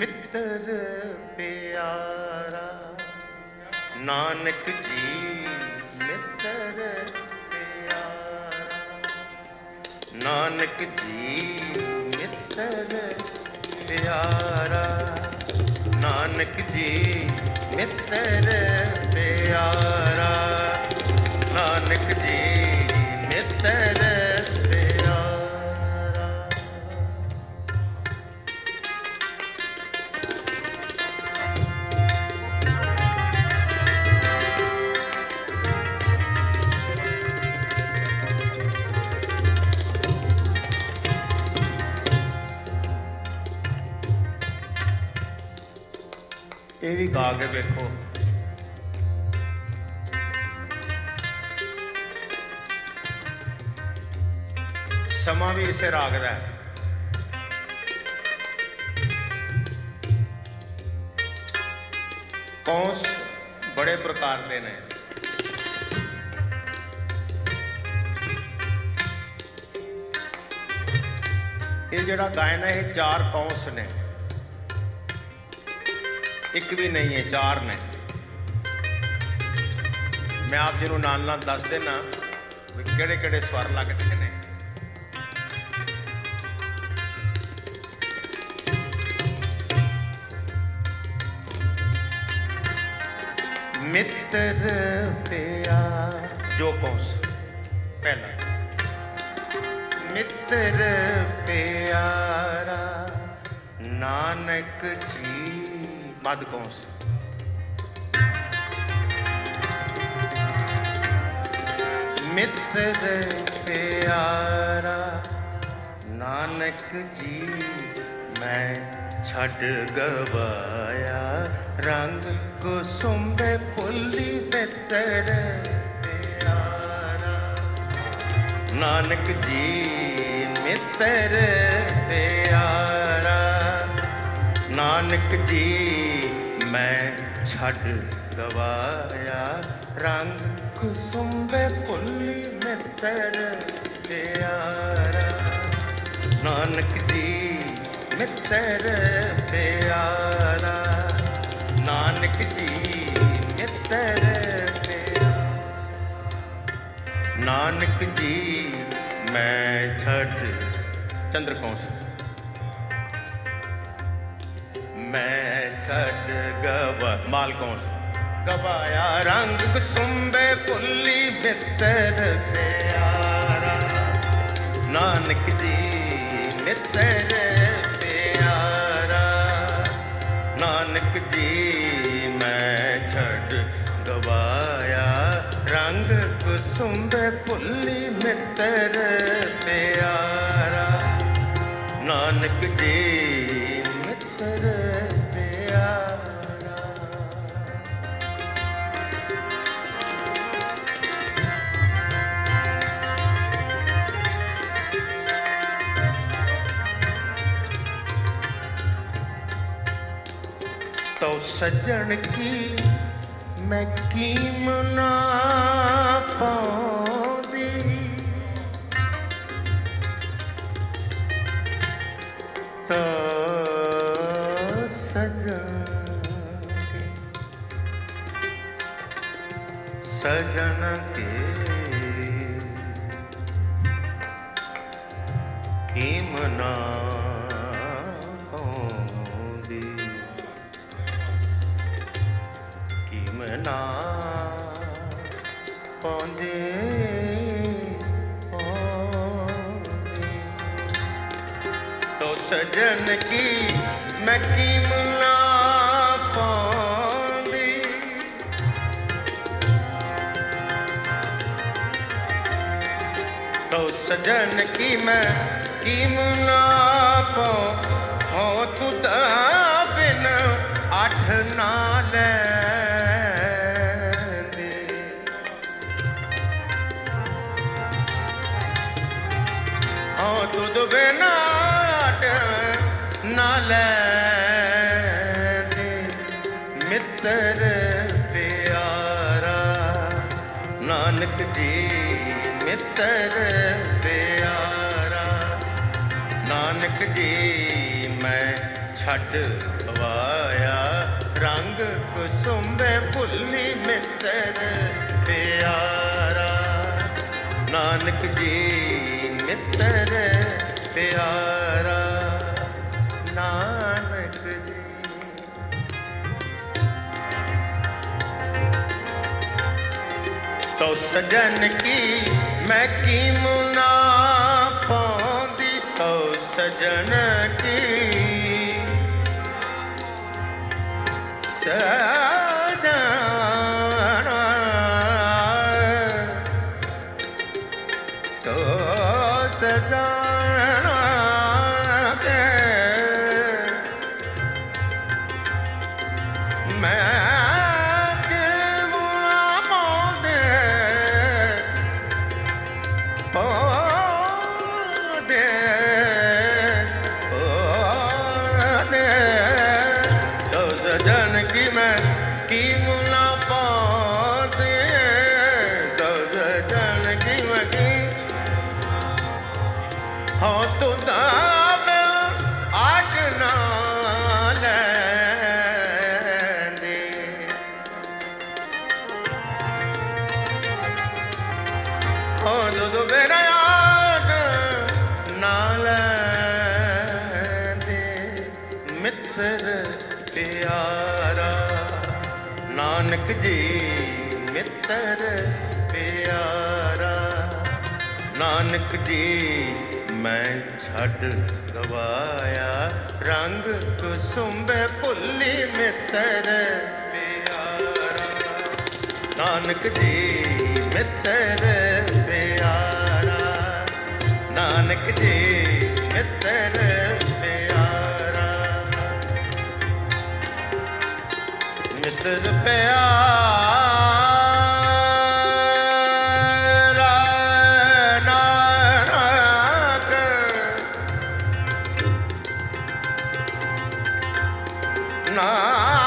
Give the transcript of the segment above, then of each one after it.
ਮਿੱਤਰ ਪਿਆਰਾ। ਨਾਨਕ ਜੀ ਮਿੱਤਰ ਪਿਆਰਾ। ਨਾਨਕ ਜੀ ਮਿੱਤਰ ਪਿਆਰਾ। ਨਾਨਕ ਜੀ ਮਿੱਤਰ ਪਿਆਰਾ। ਇਹ ਵੀ ਗਾ ਕੇ ਵੇਖੋ। ਸਮਾਂ ਵੀ ਇਸੇ ਰਾਗ ਦਾ ਹੈ। ਕੌਂਸ ਬੜੇ ਪ੍ਰਕਾਰ ਦੇ ਨੇ। ਇਹ ਜਿਹੜਾ ਗਾਇਨ ਹੈ, ਇਹ ਚਾਰ ਕੌਂਸ ਨੇ। ਇੱਕ ਵੀ ਨਹੀਂ ਹੈ, ਚਾਰ ਨੇ। ਮੈਂ ਆਪ ਜੀ ਨੂੰ ਨਾਲ ਨਾਲ ਦੱਸ ਦੇਣਾ ਵੀ ਕਿਹੜੇ ਕਿਹੜੇ ਸਵਰ ਲੱਗਦੇ ਨੇ। ਮਿੱਤਰ ਪਿਆ ਜੋ ਕੌਸ ਪਹਿਲਾ। ਮਿੱਤਰ ਪਿਆਰਾ, ਨਾਨਕ ਜੀ। ਮਦ ਕੌਂਸ ਮਿੱਤਰ ਪਿਆਰਾ, ਨਾਨਕ ਜੀ, ਮੈਂ ਛੱਡ ਗਵਾਇਆ। ਰੰਗ ਕੁਸੁੰਬੇ ਪੁੱਲੀ ਮਿੱਤਰ ਪਿਆਰਾ। ਨਾਨਕ ਜੀ, ਮਿੱਤਰ ਪਿਆਰਾ। ਨਾਨਕ ਜੀ, ਮੈਂ ਛੱਡ ਗਵਾਇਆ ਰੰਗ ਕੁਸੁੰਬੇ ਪੁੱਲੀ ਮਿੱਤਰ ਪਿਆਰਾ। ਨਾਨਕ ਜੀ, ਮਿੱਤਰ ਪਿਆਰਾ। ਨਾਨਕ ਜੀ, ਮਿੱਤਰ ਪਿਆਰਾ। ਨਾਨਕ ਜੀ, ਮੈਂ ਛੱਡ। ਚੰਦਰ ਕੌਂਸ ਮੈਂ ਛੱਡ ਗਵਾ। ਮਾਲ ਕੌਂਸ ਗਵਾਇਆ ਰੰਗ ਕੁਸੁੰਬੇ, ਪੁੱਲੀ ਮਿੱਤਰ ਪਿਆਰਾ। ਨਾਨਕ ਜੀ, ਮਿੱਤਰ ਪਿਆਰਾ। ਨਾਨਕ ਜੀ, ਮੈਂ ਛੱਡ ਗਵਾਇਆ ਰੰਗ ਕੁਸੁੰਬੇ, ਪੁੱਲੀ ਮਿੱਤਰ ਪਿਆਰਾ। ਨਾਨਕ ਜੀ, ਮਿੱਤਰ ਤੋ ਸਜਣ ਕੀ ਮੈਂ ਕੀਮ ਨਾ ਪਾਉਂਦੀ? ਤੋ ਸਜਣ ਕੀ ਸਜਣ ਕੇ ਕੀਮ ਕੀਮਨਾ ਪਾਉਂਦੇ ਤੋ ਸਜਣ ਕੀ ਮੈਂ ਕੀਮਨਾ ਪਾਉਂਦੀ? ਤੋ ਸਜਣ ਕੀ ਮੈਂ ਕੀਮਨਾ ਪਾਉ? ਹੋ ਤਾਂ ਬਿਨ ਅੱਠ ਨਾ ਲੈ ਹੋ ਤੁਦ ਬਿਨ ਅੱਠ ਮਿੱਤਰ ਪਿਆਰਾ, ਨਾਨਕ ਜੀ, ਮਿੱਤਰ ਪਿਆਰਾ, ਨਾਨਕ ਜੀ, ਮੈਂ ਛੱਡ ਪਵਾਇਆ ਰੰਗ ਕੁਸੁੰਬੇ ਭੁੱਲੀ ਮਿੱਤਰ ਪਿਆਰਾ, ਨਾਨਕ ਜੀ, ਮਿੱਤਰ ਪਿਆਰਾ ਨਾਨਕ ਜੀ। ਤੋ ਸਜਨ ਕੀ ਮੈਂ ਕੀ ਮੁਨਾ ਪਾਉਂਦੀ ਤੋ ਸਜਨ ਕੀ ਸਜਨ ਤੋ ਹਾਂ ਆਟ ਨਾ ਲੈਂਦੇ। ਹਾਂ ਜਦੋਂ ਮੇਰਾ ਆਟ ਨਾ ਲੈਂਦੇ, ਮਿੱਤਰ ਪਿਆਰਾ, ਨਾਨਕ ਜੀ, ਮਿੱਤਰ ਪਿਆਰਾ, ਨਾਨਕ ਜੀ ਮੈਂ ਛੱਡ ਗਵਾਇਆ। ਰੰਗ ਕੁਸੁੰਬੇ ਭੁੱਲੀ ਮਿੱਤਰ ਪਿਆਰਾ। ਨਾਨਕ ਜੀ ਮਿੱਤਰ ਪਿਆਰਾ। ਨਾਨਕ ਜੀ ਮਿੱਤਰ ਨਾਨਕ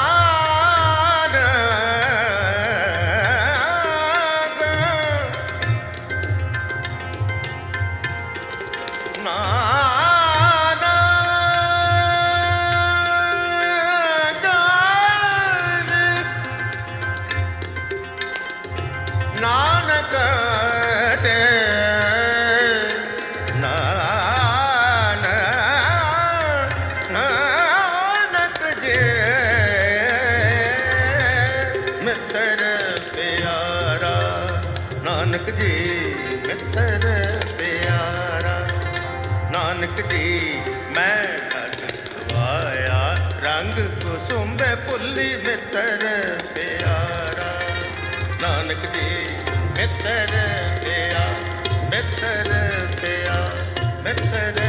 ਨਾਨਕ ਜੀ, ਮਿੱਤਰ ਪਿਆਰਾ। ਨਾਨਕ ਜੀ, ਮੈਂ ਲਗਵਾਇਆ ਰੰਗ ਕੁਸੁੰਬੇ ਪੁੱਲੀ ਮਿੱਤਰ ਪਿਆਰਾ। ਨਾਨਕ ਜੀ, ਮਿੱਤਰ ਪਿਆ ਮਿੱਤਰ ਪਿਆ, ਮਿੱਤਰ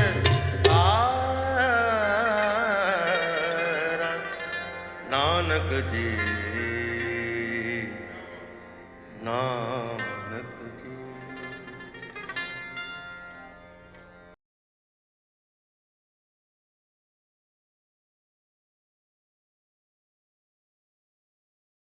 ਆਰਾ ਨਾਨਕ ਜੀ ਨਾਮ